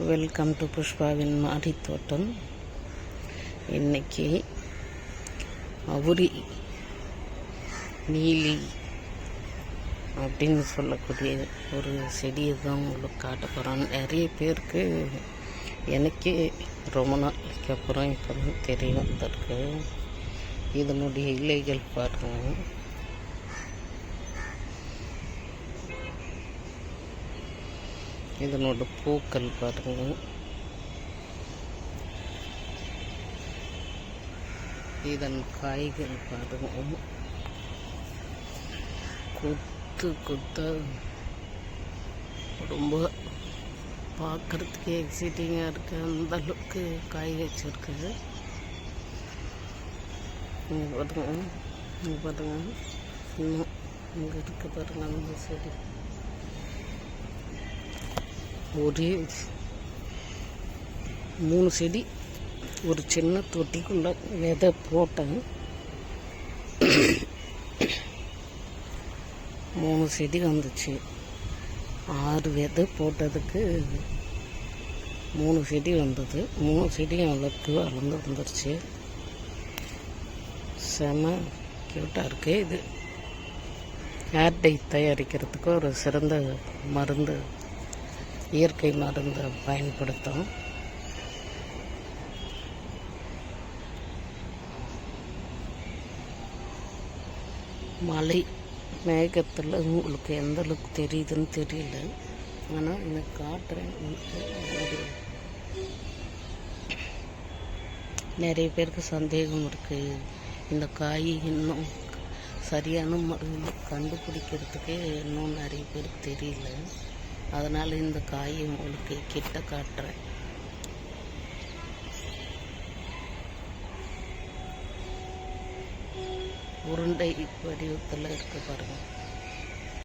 Welcome to புஷ்பாவின் மாடி தோட்டம் இன்னைக்கு அவுரி நீலி அப்படின்னு சொல்லக்கூடிய ஒரு செடியை தான் உங்களுக்கு காட்ட போகிறோம் நிறைய பேருக்கு எனக்கே ரொம்ப நாளைக்கு அப்புறம் இப்போ தான் தெரிய வந்திருக்கு இதனுடைய இலைகள் பாருங்கள் இதனோட பூக்கள் பாருங்க. இதன் காய்கள் பாருங்க. கொத்து கொத்த. ரொம்ப பார்க்குறதுக்கே எக்ஸைட்டிங்காக இருக்கு. அந்த அளவுக்கு காய் வச்சிருக்கு இங்கே பாருங்க. இங்கே பாருங்க. இன்னும் இங்கே இருக்குது பாருங்க. அந்த செடி. ஒரே மூணு செடி ஒரு சின்ன தொட்டிக்குள்ள விதை போட்டேன். மூணு செடி வந்துச்சு. ஆறு விதை போட்டதுக்கு மூணு செடி வந்தது. மூணு செடியும் வளர்த்து வளர்ந்து வந்துருச்சு. செம கியூட்டாக இருக்குது இது. ஹேர் டை தயாரிக்கிறதுக்கு ஒரு சிறந்த மருந்து இயற்கை மருந்து பயன்படுத்தும் மலை மேகத்தில் உங்களுக்கு எந்த அளவுக்கு தெரியுதுன்னு தெரியல. ஆனால் இந்த காட்டுறேன் உங்களுக்கு ஒரு நிறைய பேருக்கு சந்தேகம் இருக்குது இந்த காய் இன்னும் சரியான மருந்து கண்டுபிடிக்கிறதுக்கே இன்னும் நிறைய பேருக்கு தெரியல. அதனால் இந்த காயை உங்களுக்கு கிட்ட காட்டுறேன். உருண்டை வடிவத்தில் இருக்க பாருங்க.